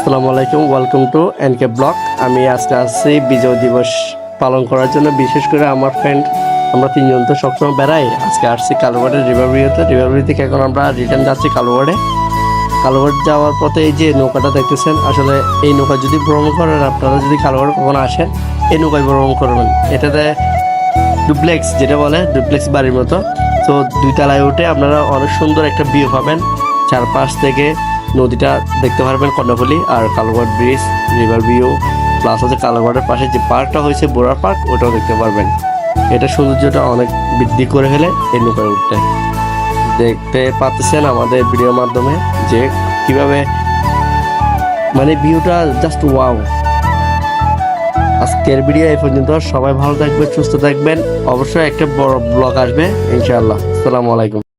আসসালামু আলাইকুম welcome to NK blog আমি আজকে আসছি বিজয় দিবস পালন করার জন্য। বিশেষ করে আমার ফ্রেন্ড আমরা তিনজন তো সবসময় বেড়াই। আজকে আসছি কালোবাড়ে রিভারভিউতে রিভারভিউ থেকে এখন আমরা রিটার্ন যাচ্ছি কালোবাড়ে কালোবাড় যাওয়ার পথে এই যে নৌকাটা দেখতেছেন, আসলে এই নৌকা যদি ভ্রমণ করেন, আপনারা যদি কালোবাড়ে কখনো আসেন, এই নৌকায় ভ্রমণ করবেন। এটাতে ডুপ্লেক্স যেটা বলে ডুপ্লেক্স বাড়ির মতো। তো দুই তলায় উঠে আপনারা অনেক সুন্দর একটা ভিউ পাবেন। চারপাশ থেকে নদীটা দেখতে পারবেন কর্ণফুলি আর Kaloghat bridge river view plus হচ্ছে কালোঘাটের পাশে যে পার্কটা হয়েছে বোরার পার্ক, ওটাও দেখতে পারবেন। এটা সৌন্দর্যটা অনেক বৃদ্ধি করে ফেলে এই নৌকায় উঠতে। দেখতে পাচ্ছেন আমাদের ভিডিওর মাধ্যমে যে কীভাবে মানে ভিউটা জাস্ট ওয়াও আজকের ভিডিও এই পর্যন্ত, সবাই ভালো থাকবেন, সুস্থ থাকবেন। অবশ্যই একটা বড় ব্লগ আসবে, ইনশাআল্লাহ। আসসালামু আলাইকুম।